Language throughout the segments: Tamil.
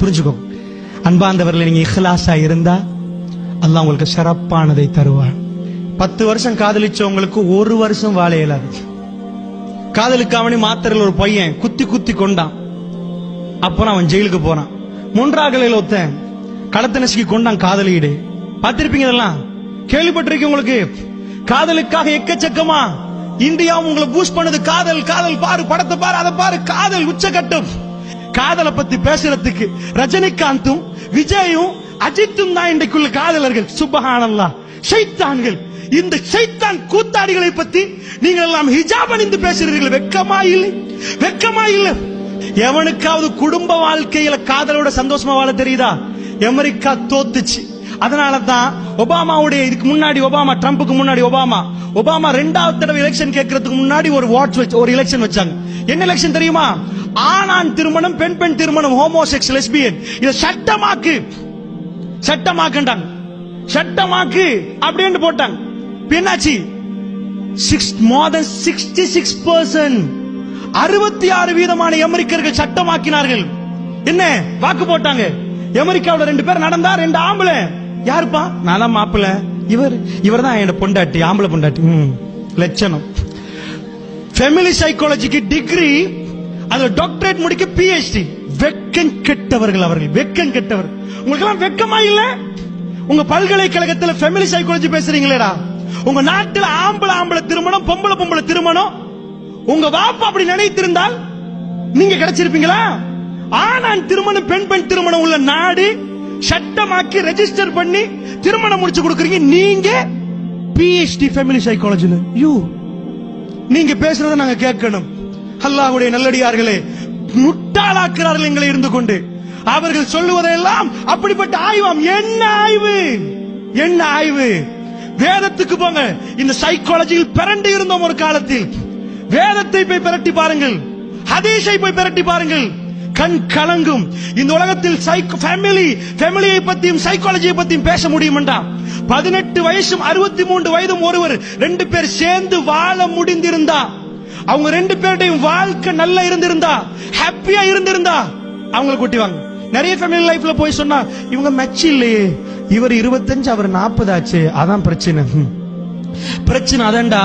புரிஞ்சுக்கோங்க. அன்பாந்தவர்கள் நீங்க இஹ்லாஸா இருந்தா அல்லாஹ் உங்களுக்கு சிறப்பானதை தருவான் பத்து வருஷம் காதலிச்சவங்களுக்கு ஒரு வருஷம் வாழ இயலாது. காதலுக்காவணி மாத்திரையில் ஒரு பையன் குத்தி குத்தி கொண்டான். அப்புறம் அவன் ஜெயிலுக்கு போறான். மூன்றாகலையில் ஒருத்தன் களத்தை நசுக்கி கொண்டான் காதலியிடு பார்த்திருப்பீங்க இதெல்லாம்? கேள்விப்பட்டிருக்கீங்க உங்களுக்கு? காதலுக்காக எக்கச்சக்கமா இந்தியா உங்களை பூஸ்ட் பண்ணது. காதல் காதல் பாரு படத்தை பாரு அதை பாரு காதல் உச்சகட்டம் காதலை பத்தி பேசுறதுக்கு ரஜினிகாந்தும் விஜயும் அஜித்தும் தான் இன்றைக்குள்ள காதலர்கள். சுபஹானல்லா ஷைத்தான்கள். இந்த ஷைத்தான் கூத்தாடிகளை பத்தி நீங்கள் எல்லாம் ஹிஜாப் அணிந்து பேசுறீர்கள் வெக்கமா இல்லை. வெக்கமா இல்லை. எவனுக்காவது குடும்ப வாழ்க்கையில காதலோட சந்தோஷமா வாழ தெரியுதா? அமெரிக்கா தோத்துச்சு. அதனால தான் ஒபாமாவுடைய இதுக்கு முன்னாடி ஒபாமா ட்ரம்புக்கு முன்னாடி ஒபாமா. ஒபாமா ரெண்டாவது தடவை எலெக்ஷன் கேட்கறதுக்கு முன்னாடி ஒரு வாட்ச் வச்சு ஒரு எலெக்ஷன் வச்சாங்க. என்ன எலெக்ஷன் தெரியுமா? ஆணான் திருமணம் பெண் பெண் திருமணம் ஹோமோசெக்ஸ் லெஸ்பியன் இதை சட்டமாக்கு. சட்டமாக்குண்டாங்க சட்டமாக்கு அப்படின்னு போட்டாங்க. பின்னாச்சி என்னாச்சு? Six more than sixty six percent அறுபத்தி ஆறு வீதமான அமெரிக்கர்கள் சட்டமாக்கினார்கள். என்ன? வாக்கு போட்டாங்க. அமெரிக்காவில் ரெண்டு பேர் நடந்தா ரெண்டு ஆம்பளை. யாருப்பா? நான் தான் மாப்பிள்ள. இவர் இவர் தான் என்னோட பொண்டாட்டி ஆம்பளை பொண்டாட்டி. ம், லட்சணம். ஃபெமிலி சைக்காலஜிக்கு டிகிரி அதுல டாக்டரேட் முடிக்க பிஹெச்டி வெக்கம் கெட்டவர்கள் அவர்கள் வெக்கம் கெட்டவர். உங்களுக்கு எல்லாம் வெக்கமா இல்ல? உங்க பல்கலைக்கழகத்துல ஃபெமிலி சைக்காலஜி பேசுறீங்களேடா. உங்க நாட்டுல ஆம்பளை ஆம்பளை திருமணம் பொம்பளை பொம்பளை திருமணம். உங்க வாப்பா அப்படி நினைத்திருந்தால் நீங்க கிடைச்சிருப்பீங்களா? ஆணான் திருமணம் பெண் பெண் திருமணம் உள்ள நாடு சட்டமாக்கி ரெஜிஸ்டர் பண்ணி திருமணம் முடிச்சு கொடுக்குறீங்க. நீங்க பிஹெச்டி ஃபெமிலி சைக்காலஜில யூ. நீங்க பேசுறத நாங்க கேட்கணும். அல்லாஹ்வுடைய நல்லடியார்களே முட்டாளாக்குறார்கள் எங்களை இருந்து கொண்டு. அவர்கள் சொல்லுவதெல்லாம் அப்படிப்பட்ட ஆய்வாம். என்ன ஆய்வு? என்ன ஆய்வு? வேதத்துக்கு போங்க. இந்த சைக்காலஜியில் பிறண்டு இருந்தோம் ஒரு காலத்தில். வேதத்தை போய் பிரட்டி பாருங்கள். ஹதீஷை போய் பிரட்டி பாருங்கள். கண் கலங்கும். இந்த உலகத்தில் ஃபேமிலி ஃபேமிலியை பத்தியும் சைக்காலஜியை பத்தியும் பேச முடியுமெண்டா? பதினெட்டு வயசும் அறுபத்தி மூன்று வயதும் ஒருவர் ரெண்டு பேர் சேர்ந்து வாழ முடிந்திருந்தா? அவங்க ரெண்டு பேருடையும் வாழ்க்கை நல்லா இருந்திருந்தா? ஹாப்பியா இருந்திருந்தா? அவங்களை கூட்டிவாங்க நிறைய ஃபேமிலி லைஃப்ல போய் சொன்னா இவங்க மெச் இல்லையே. இவர் இருபத்தஞ்சு அவர் நாற்பது ஆச்சு. அதான் பிரச்சனை. பிரச்சனை அதண்டா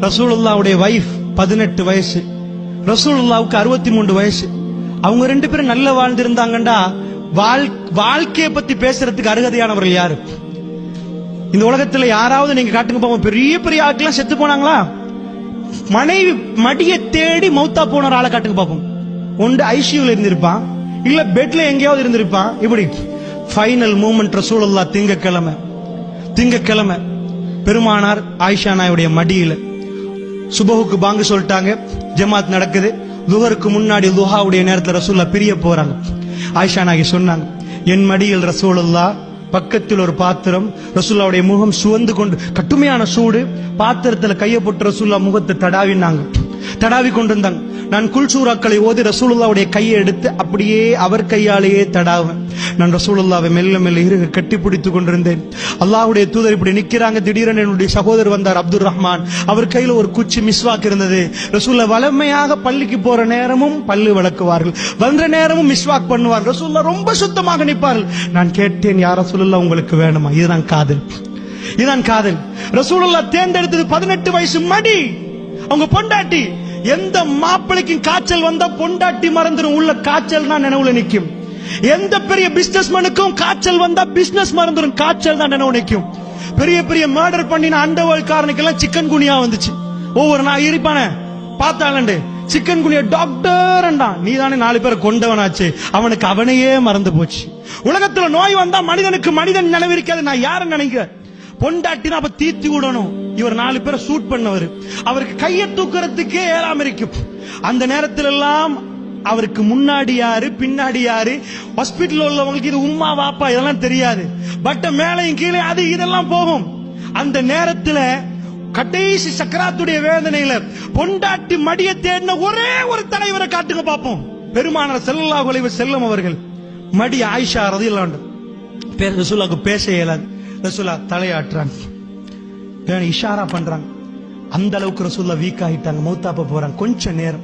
ரசூலுல்லாவுடைய வைஃப் பதினெட்டு வயசு. ரசூலுல்லாவுக்கு அறுபத்தி மூன்று வயசு. அவங்க ரெண்டு பேரும் நல்ல வாழ்ந்திருந்தாங்கண்டா. வாழ்- வாழ்க்கையை பத்தி பேசுறதுக்கு அருகதையானவர்கள் யாரு? இந்த உலகத்துல யாராவது நீங்க காட்டுங்க போவோம் பெரிய பெரிய ஆட்கள்லாம் செத்து போனாங்களா? மனைவி மடிய தேடி மௌத்தா போன ஒரு ஆளை காட்டுங்க பாப்போம். ஒன்று ஐசியூல இருந்திருப்பான். இல்ல பெட்ல எங்கேயாவது இருந்திருப்பான். இப்படி ஃபைனல் மூமெண்ட் சூழல்லா திங்கக்கிழமை. திங்கக்கிழமை. பெருமானார் ஆயிஷா நாயுடைய மடியில. சுபகுக்கு பாங்கு சொல்லிட்டாங்க. ஜமாத் நடக்குது. லுகருக்கு முன்னாடி லுஹாவுடைய நேரத்தில் ரசூல்லா பிரிய போறாங்க. ஆயிஷா நாகி சொன்னாங்க என் மடியில் ரசூலுல்லா பக்கத்தில் ஒரு பாத்திரம் ரசூல்லாவுடைய முகம் சுவந்து கொண்டு கட்டுமையான சூடு பாத்திரத்துல கையை போட்டு ரசூல்லா முகத்தை தடாவினாங்க. தடாவி கொண்டிருந்தாங்க நான் குல்சூராக்களை ஓதி ரசூலுல்லாவுடைய கையை எடுத்து அப்படியே அவர் கையாலேயே தடாவேன் நான் ரசூலுல்லாவை மெல்ல மெல்ல இருக கட்டி பிடித்துக் கொண்டிருந்தேன். அல்லாஹுடைய தூதர் இப்படி நிக்கிறாங்க. திடீரென என்னுடைய சகோதரர் வந்தார் அப்துல் ரஹ்மான். அவர் கையில ஒரு குச்சி மிஸ்வாக் இருந்தது. ரசூல்லா வளமையாக பள்ளிக்கு போற நேரமும் பல்லு விளக்குவார்கள். வந்த நேரமும் மிஸ்வாக் பண்ணுவார்கள் ரசூல்லா ரொம்ப சுத்தமாக நிற்பார்கள். நான் கேட்டேன் யார் ரசூலுல்லா உங்களுக்கு வேணுமா? இதுதான் காதல். இதுதான் காதல். ரசூலுல்லா தேர்ந்தெடுத்தது பதினெட்டு வயசு மடி. அவங்க பொண்டாட்டி எந்த மாப்பிளைக்கும் காய்ச்சல் வந்தா பொண்டாட்டி மறந்துடும் உள்ள காய்ச்சல் தான் நினைவுல நிற்கும் எந்த பெரிய பிசினஸ் மனுக்கும் காய்ச்சல் வந்தா பிசினஸ் மறந்துடும் காய்ச்சல் தான் நினைவு நிற்கும் பெரிய பெரிய மர்டர் பண்ணின அண்டர்வேர்ல்ட் காரணக்கெல்லாம் சிக்கன் குனியா வந்துச்சு. ஒவ்வொரு நான் இருப்பானே பார்த்தாலண்டு சிக்கன் குனியா டாக்டர் நீ தானே நாலு பேரை கொண்டவனாச்சு. அவனுக்கு அவனையே மறந்து போச்சு. உலகத்துல நோய் வந்தா மனிதனுக்கு மனிதன் நினைவிருக்காது நான் யாரை நினைக்கிறேன்? பொண்டாட்டினா அப்ப தீத்தி விடணும். இவர் நாலு பேரை சூட் பண்ணவர். அவருக்கு கையை தூக்குறதுக்கே ஏழாம இருக்கும் அந்த நேரத்துல எல்லாம் அவருக்கு முன்னாடி யாரு பின்னாடி யாரு ஹாஸ்பிட்டல் உள்ளவங்களுக்கு இது உம்மா வாப்பா இதெல்லாம் தெரியாது. பட்ட மேலையும் கீழே அது இதெல்லாம் போகும். அந்த நேரத்துல கடைசி சக்கராத்துடைய வேதனையில பொண்டாட்டி மடிய தேடின ஒரே ஒரு தலைவரை காட்டுங்க பாப்போம் பெருமானார் செல்லல்லா குலைவு செல்லும் அவர்கள். மடி ஆயிஷா ரதியல்லாண்டு பேர் ரசூலாக்கு பேச இயலாது. ரசூலா தலையாட்டுறாங்க. இஷாரா பண்றாங்க. அந்த அளவுக்கு ரசூல்லா வீக் ஆகிட்டாங்க. மௌத்தாப்ப போறாங்க. கொஞ்ச நேரம்.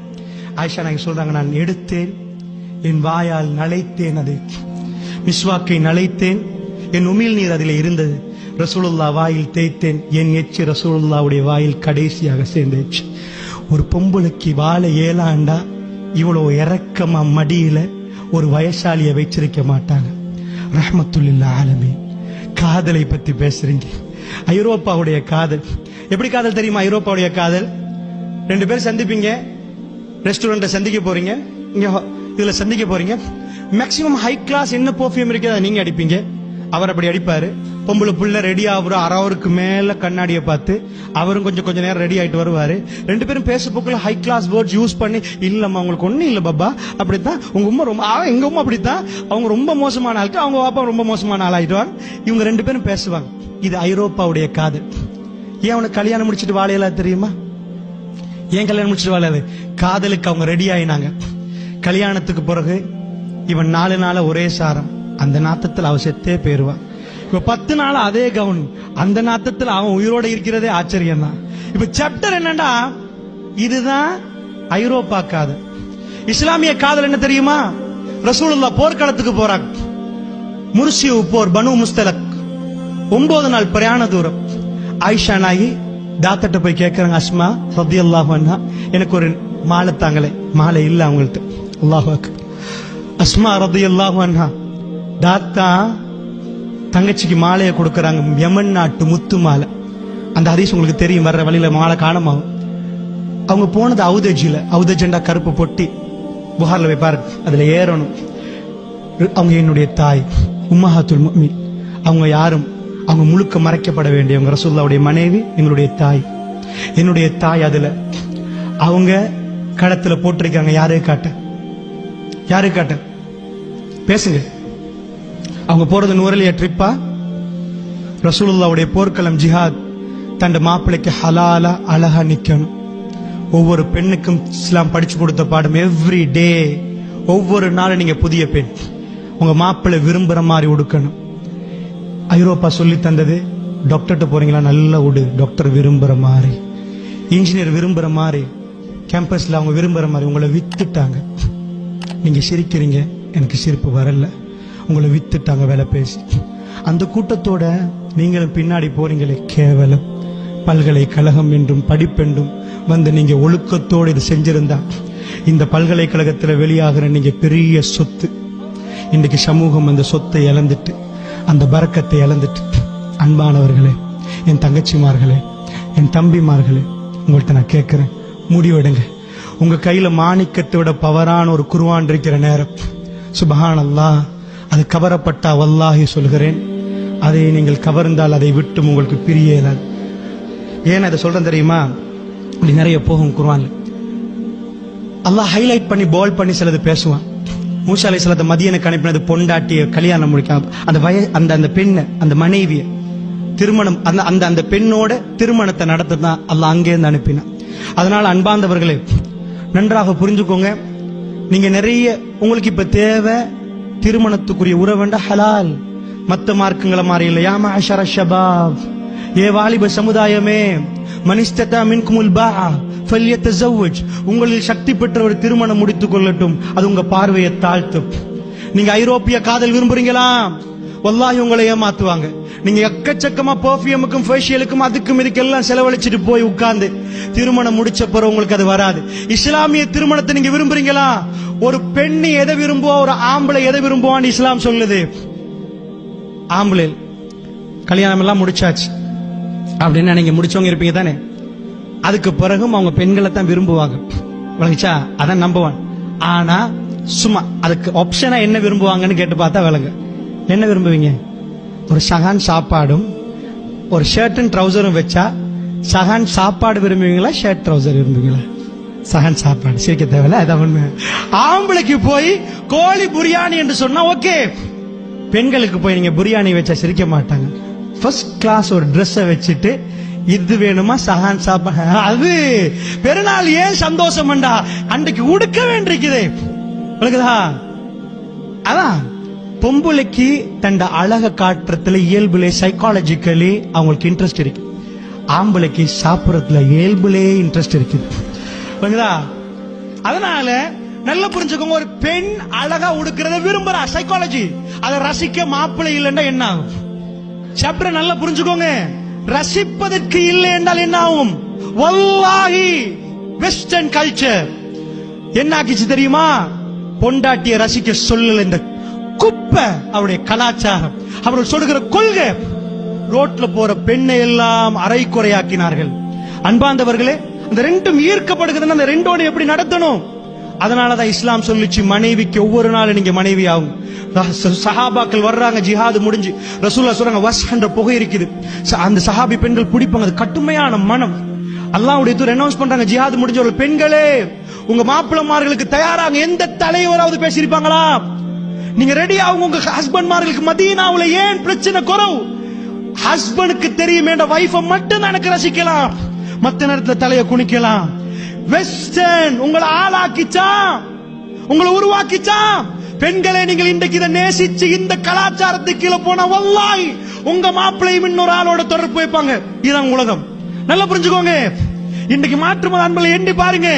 ஆயிஷா நாங்க சொல்றாங்க நான் எடுத்தேன். என் வாயால் நலைத்தேன் அது. மிஸ்வாக்கை நலைத்தேன் என் உமிழ் நீர் அதில் இருந்தது. ரசூலுல்லா வாயில் தேய்த்தேன். என் எச்சு ரசூலுல்லாவுடைய வாயில் கடைசியாக சேர்ந்துச்சு ஒரு பொம்பளுக்கு வாழை ஏலாண்டா இவ்வளவு இறக்கமா மடியில ஒரு வயசாலியை வச்சிருக்க மாட்டாங்க. ரஹமத்துல்லா ஆலமே காதலை பத்தி பேசுறீங்க. ஐரோப்பாவுடைய காதல். எப்படி காதல் தெரியுமா? ஐரோப்பாவுடைய காதல். ரெண்டு பேர் சந்திப்பீங்க. ரெஸ்டாரண்ட்டை சந்திக்க போறீங்க. இங்க இதுல சந்திக்க போறீங்க. மேக்சிமம் ஹை கிளாஸ் என்ன பெர்ஃபியூம் இருக்கு அதை நீங்க அடிப்பீங்க. அவர் அப்படி அடிப்பாரு. பொம்பளை புள்ள ரெடி ஆகுற அரை அவருக்கு மேல கண்ணாடியை பார்த்து அவரும் கொஞ்சம் கொஞ்ச நேரம் ரெடி ஆயிட்டு வருவாரு. ரெண்டு பேரும் பேசும்போக்குள்ள ஹை கிளாஸ் வேர்ட்ஸ் யூஸ் பண்ணி இல்லம்மா உங்களுக்கு ஒண்ணும் இல்ல பாபா அப்படித்தான். உங்க உம்மா ரொம்ப ஆ, எங்க உம்மா அப்படித்தான். அவங்க ரொம்ப மோசமான ஆளுக்கு அவங்க பாப்பா ரொம்ப மோசமான ஆள் ஆயிட்டுவாங்க இவங்க ரெண்டு பேரும் பேசுவாங்க. இது ஐரோப்பாவுடைய காது. ஏன் அவனுக்கு கல்யாணம் முடிச்சிட்டு வாழையெல்லாம் தெரியுமா? ஏன் கல்யாணம் முடிச்சிட்டு வாழாது காதலுக்கு அவங்க ரெடி ஆயினாங்க. கல்யாணத்துக்கு பிறகு இவன் நாலு நாள ஒரே சாரம். அந்த நாத்தத்தில் அவ செத்தே போயிருவான் இப்ப பத்து நாள் அதே கவுன். அந்த நாத்தத்தில் அவன் உயிரோட இருக்கிறதே ஆச்சரியம் தான் இப்ப சாப்டர் என்னடா இதுதான் ஐரோப்பா காதல் இஸ்லாமிய காதல் என்ன தெரியுமா? ரசூலுல்லா போர்க்களத்துக்கு போறாங்க. முர்சியு போர் பனு முஸ்தலக். ஒன்பது நாள் பிரயாண தூரம். ஆயிஷா நாயி தாத்தட்ட போய் கேட்கறாங்க அஸ்மா ரத்தி அல்லாஹ் எனக்கு ஒரு மாலை தாங்களே. மாலை இல்லை அவங்கள்ட்ட. அல்லாஹ் அஸ்மா ரத்தி அல்லாஹ் தாத்தா தங்கச்சிக்கு மாலையை கொடுக்கறாங்க யமன் நாட்டு முத்து மாலை. அந்த ஹதீஸ் உங்களுக்கு தெரியும் வர்ற வழியில மாலை காணமாகும். அவங்க போனது அவுதஜில அவுதஜெண்டா கருப்பு பொட்டி. புகார்ல வைப்பாரு அதுல ஏறணும். அவங்க என்னுடைய தாய் உம்மஹாத்துல் முஃமின். அவங்க யாரும் அவங்க முழுக்க மறைக்கப்பட வேண்டியவங்க ரசூல்லாவுடைய மனைவி எங்களுடைய தாய். என்னுடைய தாய் அதுல. அவங்க களத்துல போட்டிருக்காங்க யாரு காட்ட? யாரு காட்ட? பேசுங்க. அவங்க போறது நூறலிய ட்ரிப்பா? ரசூலுல்லாவுடைய போர்க்களம் ஜிஹாத். தன் மாப்பிள்ளைக்கு ஹலாலா அழகா நிக்கணும். ஒவ்வொரு பெண்ணுக்கும் இஸ்லாம் படிச்சு கொடுத்த பாடம் எவ்ரி டே ஒவ்வொரு நாளும் நீங்க புதிய பெண். உங்க மாப்பிள்ளை விரும்புற மாதிரி உடுக்கணும். ஐரோப்பா சொல்லி தந்தது டாக்டர்கிட்ட போறீங்களா? நல்லா உடு டாக்டர் விரும்புற மாதிரி. இன்ஜினியர் விரும்புற மாதிரி. கேம்பஸ்ல அவங்க விரும்புற மாதிரி. உங்களை வித்துட்டாங்க. நீங்க சிரிக்கிறீங்க எனக்கு சிரிப்பு வரல. உங்களை வித்துட்டாங்க வேலை பேசி. அந்த கூட்டத்தோட நீங்களும் பின்னாடி போறீங்களே கேவலம். பல்கலைக்கழகம் என்றும் படிப்பென்றும் வந்து நீங்க ஒழுக்கத்தோடு இது செஞ்சிருந்தா இந்த பல்கலைக்கழகத்தில் வெளியாகிற நீங்க பெரிய சொத்து. இன்னைக்கு சமூகம் அந்த சொத்தை இழந்துட்டு அந்த பறக்கத்தை இழந்துட்டு. அன்பானவர்களே என் தங்கச்சிமார்களே என் தம்பிமார்களே உங்கள்கிட்ட நான் கேட்குறேன் முடிவெடுங்க. உங்க கையில மாணிக்கத்தை விட பவரான ஒரு குருவான் இருக்கிற நேரம். சுபஹான் அல்லாஹ் அது கவரப்பட்டா வல்லாஹி சொல்கிறேன். அதை நீங்கள் கவர்ந்தால் அதை விட்டு உங்களுக்கு பிரிய ஏன் அதை சொல்றேன் தெரியுமா? இப்படி நிறைய போகும் குருவான் அல்லாஹ் ஹைலைட் பண்ணி பால் பண்ணி சிலது பேசுவான். மூசா அலை சிலத்தை மதியனுக்கு அனுப்பினது பொண்டாட்டிய கல்யாணம் முடிக்க அந்த வய அந்த அந்த பெண்ணை அந்த மனைவிய திருமணம் அந்த அந்த அந்த பெண்ணோட திருமணத்தை நடத்ததான் அல்லாஹ் அங்கேருந்து அனுப்பினான். அதனால அன்பாந்தவர்களே நன்றாக புரிஞ்சுக்கோங்க. நீங்க நிறைய உங்களுக்கு இப்ப தேவை திருமணத்துக்குரிய உறவண்ட ஹலால். மத்த மார்க்கங்களை மாறி இல்ல. யா மஅஷர ஷபாப். ஏ வாலிப சமுதாயமே மனிஸ்ததா மின்குமுல் பா ஃபல்யத்த ஜவ்வஜ் உங்களில் சக்தி பெற்றவர் திருமணம் முடித்துக் கொள்ளட்டும். அது உங்க பார்வையை தாழ்த்தும். நீங்க ஐரோப்பிய காதல் விரும்புறீங்களா? வல்லாஹி உங்களை ஏமாத்துவாங்க. நீங்க எக்கச்சக்கமா பெர்ஃபியூமுக்கும் ஃபேஷியலுக்கும் அதுக்கும் இதுக்கெல்லாம் செலவழிச்சிட்டு போய் உட்கார்ந்து திருமணம் முடிச்ச பிறகு உங்களுக்கு அது வராது. இஸ்லாமிய திருமணத்தை நீங்க விரும்புறீங்களா? ஒரு பெண்ணு எதை விரும்புவா? ஒரு ஆம்பளை எதை விரும்புவான்னு இஸ்லாம் சொல்லுது. ஆம்பளை கல்யாணம் எல்லாம் முடிச்சாச்சு. அப்படின்னு நீங்க முடிச்சவங்க இருப்பீங்க தானே? அதுக்கு பிறகும் அவங்க பெண்களை தான் விரும்புவாங்க. விளங்குச்சா? அதான் நம்புவான் ஆனா சும்மா அதுக்கு ஆப்ஷனா என்ன விரும்புவாங்கன்னு கேட்டு பார்த்தா விளங்க. என்ன விரும்புவீங்க? ஒரு சகான் சாப்பாடும் ஒரு ஷர்ட்டும் ட்ரௌசரும் வச்சா சகான் சாப்பாடு விரும்புவீங்களா ஷர்ட் ட்ரௌசர் விரும்புவீங்களா? சகான் சாப்பாடு. சிரிக்க தேவையில்ல அதான் உண்மை. ஆம்பளைக்கு போய் கோழி பிரியாணி என்று சொன்னா ஓகே. பெண்களுக்கு போய் நீங்க பிரியாணி வச்சா சிரிக்க மாட்டாங்க. ஃபர்ஸ்ட் கிளாஸ் ஒரு ட்ரெஸ்ஸை வச்சுட்டு இது வேணுமா சகான் சாப்பாடு அது பெருநாள் ஏன் சந்தோஷம்டா அன்றைக்கு உடுக்க வேண்டியிருக்குதே. விளக்குதா அதான். பொம்பளைக்கு தண்ட அழக காட்டுறதுல இயல்புலே சைக்காலஜிக்கலி அவங்களுக்கு இன்ட்ரெஸ்ட் இருக்கு. ஆம்பளைக்கு சாப்பிடறதுல இயல்புலே இன்ட்ரெஸ்ட் இருக்குது விளங்குதா அதனால நல்லா புரிஞ்சுக்கோங்க ஒரு பெண் அழகா உடுக்கிறத விரும்புறா சைக்காலஜி அதை ரசிக்க மாப்பிள்ளை இல்லைன்னா என்ன ஆகும்? சாப்டர் நல்லா புரிஞ்சுக்கோங்க. ரசிப்பதற்கு இல்லை என்றால் என்ன ஆகும்? வல்லாஹி வெஸ்டர்ன் கல்ச்சர் என்ன ஆக்கிச்சு தெரியுமா? பொண்டாட்டிய ரசிக்க சொல்லல இந்த குப்பை அவருடைய கலாச்சாரம். அவர்கள் சொல்லுகிற கொள்கை ரோட்ல போற பெண்ணை எல்லாம் அரைக்குறையாக்கினார்கள். அன்பாந்தவர்களே அந்த ரெண்டும் ஈர்க்கப்படுகிறதுன்னு அந்த ரெண்டோட எப்படி நடத்தணும்? அதனாலதான் இஸ்லாம் சொல்லிச்சு மனைவிக்கு ஒவ்வொரு நாளும் நீங்க மனைவி ஆகும் சஹாபாக்கள் வர்றாங்க ஜிஹாது முடிஞ்சு. ரசூல்லா சொல்றாங்க வஸ் என்ற புகை இருக்குது. ச- அந்த சஹாபி பெண்கள் பிடிப்பாங்க அது கட்டுமையான மனம். அல்லாஹ்வுடைய தூர் அனௌன்ஸ் பண்றாங்க ஜிஹாது முடிஞ்சவர்கள் பெண்களே உங்க மாப்பிளமார்களுக்கு தயாராக எந்த தலைவராவது பேசியிருப்பாங்களா? நீங்க ரெடி ஆகுங்க உங்க ஹஸ்பண்ட்மார்களுக்கு மதீனாவுல ஏன் பிரச்சனை குறவு? ஹஸ்பண்டுக்கு தெரியும் என்ற வைஃபை மட்டும் எனக்கு ரசிக்கலாம். மத்த நேரத்துல தலைய குனிக்கலாம். வெஸ்டர்ன் உங்களை ஆளாக்கிச்சா உங்களை உருவாக்கிச்சா பெண்களே நீங்கள் இன்றைக்கு இதை நேசிச்சு இந்த கலாச்சாரத்துக்கு கீழே போனா வல்லாய் உங்க மாப்பிள்ளையும் இன்னொரு ஆளோட தொடர்பு வைப்பாங்க. இதுதான் உலகம். நல்லா புரிஞ்சுக்கோங்க. இன்றைக்கு மாற்றுமத அன்பில் எண்ணி பாருங்க.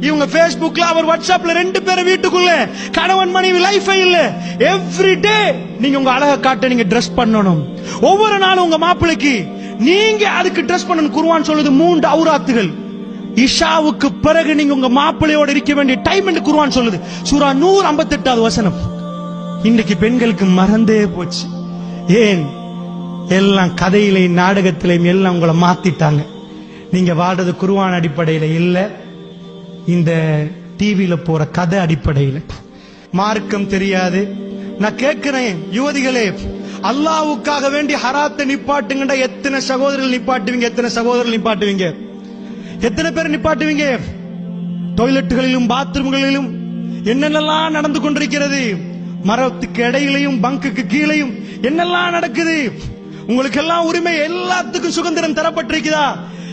இவங்க பேஸ்புக்ல அவர் வாட்ஸ்அப்ல ரெண்டு பேரும் வீட்டுக்குள்ள கணவன் மனைவி லைஃபே இல்ல. எவ்ரி டே நீங்க உங்க அழக காட்ட நீங்க ட்ரெஸ் பண்ணணும். ஒவ்வொரு நாளும் உங்க மாப்பிளைக்கு நீங்க அதுக்கு ட்ரெஸ் பண்ணணும். குருவான் சொல்லுது மூன்று அவுராத்துகள். இஷாவுக்கு பிறகு நீங்க உங்க மாப்பிள்ளையோட இருக்க வேண்டிய டைம் என்று குருவான் சொல்லுது. சூரா நூறு ஐம்பத்தெட்டாவது வசனம். இன்றைக்கு பெண்களுக்கு மறந்தே போச்சு. ஏன்? எல்லாம் கதையிலையும் நாடகத்திலையும் எல்லாம் உங்களை மாத்திட்டாங்க. நீங்க வாழ்றது குருவான் அடிப்படையில இல்லை. இந்த டிவியில போற கதை அடிப்படையில். மார்க்கம் தெரியாது. நான் கேட்கிறேன் யுவதிகளே அல்லாவுக்காக வேண்டி ஹராத்தை நிப்பாட்டுங்கடா எத்தனை சகோதரர்கள் நிப்பாட்டுவீங்க எத்தனை சகோதரர்கள் நிப்பாட்டுவீங்க? எத்தனை பேர் நிப்பாட்டுவீங்க? டொய்லெட்டுகளிலும் பாத்ரூம்களிலும் என்னென்னலாம் நடந்து கொண்டிருக்கிறது? மரத்துக்கு இடையிலையும் பங்குக்கு கீழையும் என்னெல்லாம் நடக்குது? உங்களுக்கு எல்லாம் உரிமை எல்லாத்துக்கும் சுதந்திரம் தரப்பட்டிருக்குதா?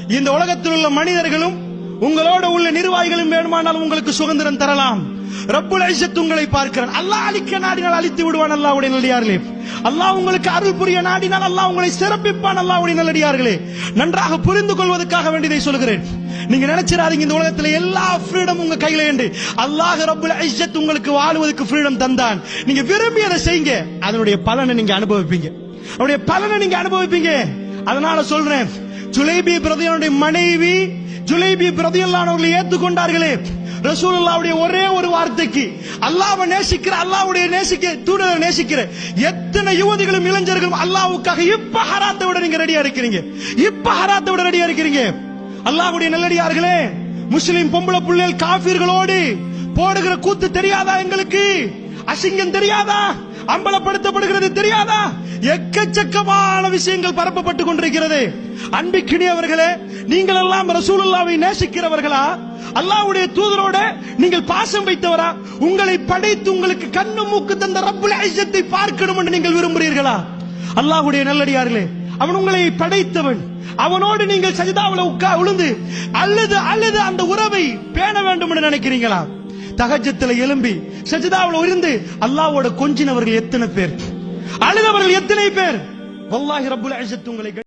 இந்த உலகத்தில் உள்ள மனிதர்களும் உங்களோட உள்ள நிர்வாகிகளும் வேணுமானால் உங்களுக்கு சுதந்திரம் தரலாம். ரப்புல் ஐசத் உங்களை பார்க்கிறான். அல்லாஹ் அழிக்க நாடினால் அழித்து விடுவான் அல்லாவுடைய நல்லடியார்களே. அல்லாஹ் உங்களுக்கு அருள் புரிய நாடினால் அல்லாஹ் உங்களை சிறப்பிப்பான் அல்லாவுடைய நல்லடியார்களே. நன்றாக புரிந்து கொள்வதற்காக வேண்டியதை சொல்கிறேன் நீங்க நினைச்சிடாதீங்க இந்த உலகத்துல எல்லா ஃப்ரீடம் உங்க கையில உண்டு. அல்லாஹ் ரப்புல் ஐசத் உங்களுக்கு வாழ்வதற்கு ஃப்ரீடம் தந்தான். நீங்க விரும்பி அதை செய்யுங்க. அதனுடைய பலனை நீங்க அனுபவிப்பீங்க. அவருடைய பலனை நீங்க அனுபவிப்பீங்க. அதனால சொல்றேன் ஜுலைபி பிரதியனுடைய மனைவி ஜுலைபி பிரதியல்லானவர்களை ஏத்துக்கொண்டார்களே ரசூலுல்லாவுடைய ஒரே ஒரு வார்த்தைக்கு அல்லாஹ்வை நேசிக்கிற அல்லாஹ்வுடைய நேசிக்க தூதரை நேசிக்கிற எத்தனை யுவதிகளும் இளைஞர்களும் அல்லாஹ்வுக்காக இப்ப ஹராத்தை விட நீங்க ரெடியா இருக்கிறீங்க. இப்ப ஹராத்தை விட ரெடியா இருக்கிறீங்க. அல்லாஹ்வுடைய நல்லடியார்களே முஸ்லிம் பொம்பளை புள்ளைகள் காஃபிர்களோடு போடுகிற கூத்து தெரியாதா எங்களுக்கு? அசிங்கம் தெரியாதா? அம்பலப்படுத்தப்படுகிறது தெரியாதா? எக்கச்சக்கமான விஷயங்கள் பரப்பப்பட்டு கொண்டிருக்கிறது. அன்பிக்கினியவர்களே நீங்கள் எல்லாம் ரசூலுல்லாவை நேசிக்கிறவர்களா? அல்லாஹ்வுடைய தூதரோட நீங்கள் பாசம் வைத்தவரா? உங்களை படைத்து உங்களுக்கு கண்ணு மூக்கு தந்த ரப்புல் ஐசத்தை பார்க்கணும் என்று நீங்கள் விரும்புகிறீர்களா? அல்லாஹ்வுடைய நல்லடியார்களே அவன் உங்களை படைத்தவன். அவனோடு நீங்கள் சஜிதாவில் உட்கா உளுந்து அல்லது அல்லது அந்த உறவை பேண வேண்டும் என்று நினைக்கிறீங்களா? தகஜத்துல எழும்பி சஜிதாவில் இருந்து அல்லாவோட கொஞ்சினவர்கள் எத்தனை பேர்? அழுதவர்கள் எத்தனை பேர்? வல்லாஹி ரப்புல் உங்களை